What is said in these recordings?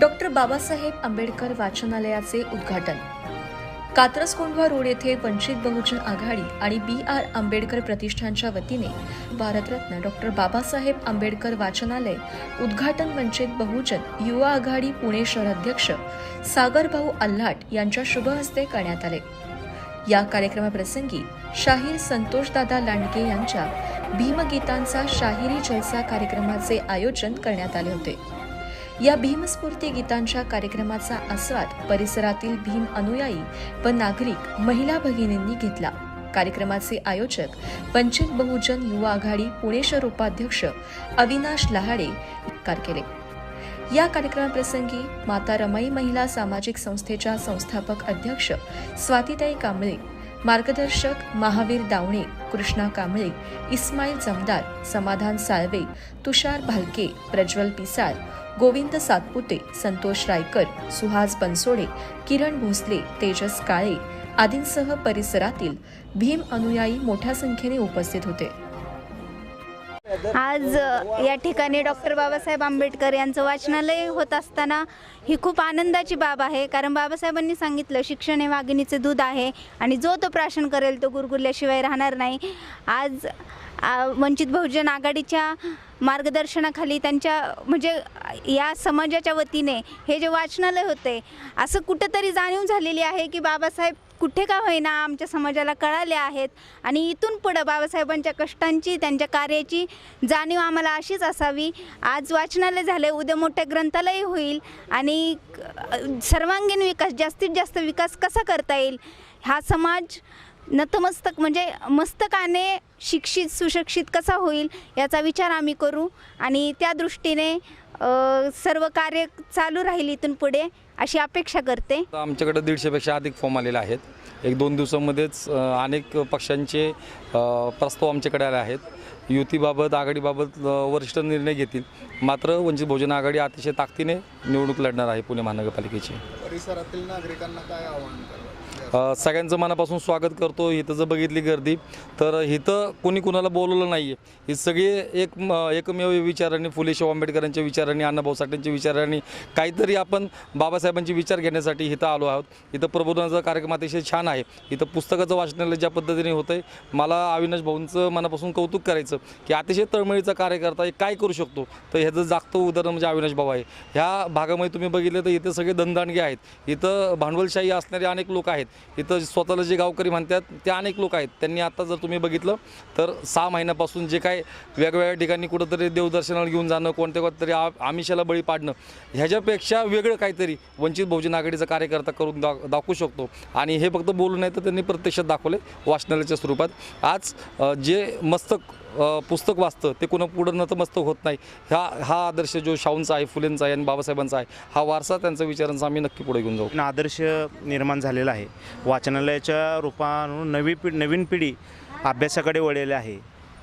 Doctor Babasaheb Ambedkar वाचनालयाचे उद्घाटन. कात्रस Kondhwa road येथे वंचित बहुजन आघाडी आणि बी आर आंबेडकर प्रतिष्ठानच्या वतीने भारतरत्न डॉक्टर बाबासाहेब आंबेडकर वाचनालय उद्घाटन वंचित बहुजन युवा आघाडी पुणे शहराध्यक्ष सागरभाऊ आल्हाट यांच्या शुभ हस्ते करण्यात आले. या कार्यक्रमाप्रसंगी शाहीर संतोषदादा लांडगे यांच्या भीमगीतांचा शाहिरी जलसा कार्यक्रमाचे आयोजन करण्यात आले होते. या भीमस्फूर्ती गीतांच्या कार्यक्रमाचा आस्वाद परिसरातील भीम अनुयायी व नागरिक महिला भगिनींनी घेतला. कार्यक्रमाचे आयोजक वंचित बहुजन युवा आघाडी पुणे शहर उपाध्यक्ष अविनाश लहाडे कार केले. या कार्यक्रमाप्रसंगी माता रमाई महिला सामाजिक संस्थेच्या संस्थापक अध्यक्ष स्वातीताई कांबळे मार्गदर्शक महावीर दावणे कृष्णा कांबळे इस्माईल जमदार समाधान साळवे तुषार भालके प्रज्वल पिसाळ गोविंद सातपुते संतोष रायकर सुहास बनसोडे किरण भोसले तेजस काळे आदींसह परिसरातील भीम अनुयायी मोठ्या संख्येने उपस्थित होते. आज या ठिकाणी डॉक्टर बाबासाहेब आंबेडकर यांचं वाचनालय होत असताना ही खूप आनंदाची बाब आहे. कारण बाबासाहेबांनी सांगितलं शिक्षण हे वाघिणीचे दूध आहे आणि जो तो प्राशन करेल तो गुरगुरल्याशिवाय राहणार नाही. आज वंचित बहुजन आघाडीच्या मार्गदर्शनाखाली त्यांच्या म्हणजे या समाजाच्या वतीने हे जे वाचनालय होते असं कुठंतरी जाणीव झालेली आहे की बाबासाहेब कुठे का होईना आमच्या समाजाला कळाले आहेत. आणि इथून पुढं बाबासाहेबांच्या कष्टांची त्यांच्या कार्याची जाणीव आम्हाला अशीच असावी. आज वाचनालय झाले उद्या मोठ्या ग्रंथालय होईल. आणि सर्वांगीण विकास जास्तीत जास्त विकास कसा करता येईल? हा समाज नतमस्तक म्हणजे मस्तकाने शिक्षित सुशिक्षित कसा होईल याचा विचार आम्ही करू. आणि त्या दृष्टीने अ, सर्व कार्य चालू राहील इथून पुढे अशी अपेक्षा करते. आता आमच्याकडे दीडशेपेक्षा अधिक फॉर्म आलेले आहेत. एक दोन दिवसामध्येच अ, अनेक पक्षांचे अ, प्रस्ताव आमच्याकडे आले आहेत. युतीबाबत आघाडीबाबत अ, वरिष्ठ निर्णय घेतील. मात्र वंचित बहुजन आघाडी अतिशय ताकदीने निवडणूक लढणार आहे पुणे महानगरपालिकेची. परिसरातील नागरिकांना काय आव्हान करावं सगळ्यांचं मनापासून स्वागत करतो. इथं जर बघितली गर्दी तर इथं कोणी कुणाला बोलवलं नाही आहे ही सगळी एक एकमेव विचारांनी फुले शाहू आंबेडकरांच्या विचारांनी अण्णाभाऊ साठेंच्या विचारांनी काहीतरी आपण बाबासाहेबांचे विचार घेण्यासाठी इथं आलो आहोत. इथं प्रबोधनाचा कार्यक्रम अतिशय छान आहे. इथं पुस्तकाचं वाचनालय ज्या पद्धतीने होतं आहे मला अविनाश भाऊंचं मनापासून कौतुक करायचं की अतिशय तळमळीचा कार्यकर्ता काय करू शकतो? तर ह्याचं जागतं उदाहरण म्हणजे अविनाश भाऊ आहे. ह्या भागामध्ये तुम्ही बघितलं तर इथे सगळे दणदाणगे आहेत. इथं भांडवलशाही असणारे अनेक लोक आहेत. इथं स्वतःला जे गावकरी म्हणतात ते अनेक लोक आहेत. त्यांनी आता जर तुम्ही बघितलं तर सहा महिन्यापासून जे काय वेगवेगळ्या ठिकाणी कुठंतरी देवदर्शनाला घेऊन जाणं कोणत्या कोणत्या तरी आ आमिषाला बळी पाडणं ह्याच्यापेक्षा वेगळं काहीतरी वंचित बहुजन आघाडीचा कार्यकर्ता करून दा दाखवू शकतो. आणि हे फक्त बोलू नाही तर त्यांनी प्रत्यक्षात दाखवले वाचनालयाच्या स्वरूपात. आज जे मस्तक पुस्तक वाचतं ते कुणा पुढं नतमस्तक होत नाही. ह्या हा आदर्श जो शाहूंचा आहे फुलेंचा आहे आणि बाबासाहेबांचा आहे हा वारसा त्यांचा विचारांचा आम्ही नक्की पुढे घेऊन जाऊ. आदर्श निर्माण झालेला आहे. वाचनालयाच्या रूपानं नवी पिढ नवीन पिढी अभ्यासाकडे वळलेली आहे.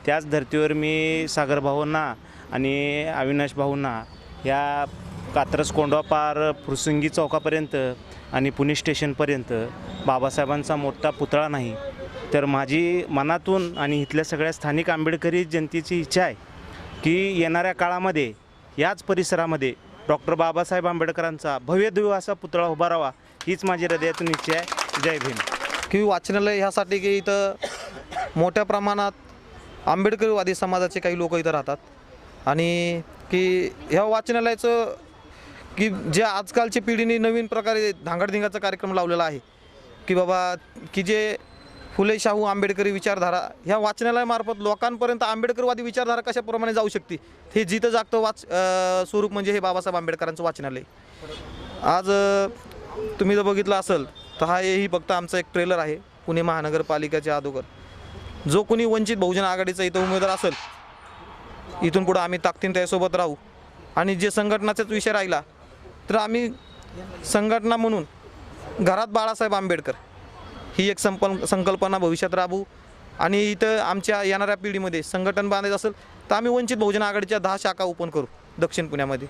त्याच धर्तीवर मी सागर भाऊंना आणि अविनाश भाऊंना या कात्रज कोंडवापार फुरसुंगी चौकापर्यंत आणि पुणे स्टेशनपर्यंत बाबासाहेबांचा मोठा पुतळा नाही तर माझी मनातून आणि इथल्या सगळ्या स्थानिक आंबेडकरी जनतेची इच्छा आहे की येणाऱ्या काळामध्ये याच परिसरामध्ये डॉक्टर बाबासाहेब आंबेडकरांचा भव्यदिव्य असा पुतळा उभा हीच माझी हृदयातून इच्छा आहे. जय भीम. की वाचनालय ह्यासाठी की इथं मोठ्या प्रमाणात आंबेडकरवादी समाजाचे काही लोक इथं राहतात. आणि की ह्या वाचनालयाचं की जे आजकालची पिढीने नवीन प्रकारे धांगडधिंगाचा कार्यक्रम लावलेला आहे. की बाबा की जे फुले शाहू आंबेडकरी विचारधारा ह्या वाचनालयामार्फत लोकांपर्यंत आंबेडकरवादी विचारधारा कशाप्रमाणे जाऊ शकते? हे जिथं जागतं वाच स्वरूप म्हणजे हे बाबासाहेब आंबेडकरांचं वाचनालय. आज तुम्ही जर बघितलं असेल तर हा हेही फक्त आमचा एक ट्रेलर आहे पुणे महानगरपालिकेच्या अगोदर. जो कोणी वंचित बहुजन आघाडीचा इथं उमेदवार असेल इथून पुढं आम्ही ताकदीन त्यासोबत राहू. आणि जे संघटनाचाच विषय राहिला तर आम्ही संघटना म्हणून घरात बाळासाहेब आंबेडकर ही एक संपल संकल्पना भविष्यात राबवू. आणि इथं आमच्या येणाऱ्या पिढीमध्ये संघटन बांधायचं असेल तर आम्ही वंचित बहुजन आघाडीच्या दहा शाखा ओपन करू दक्षिण पुण्यामध्ये.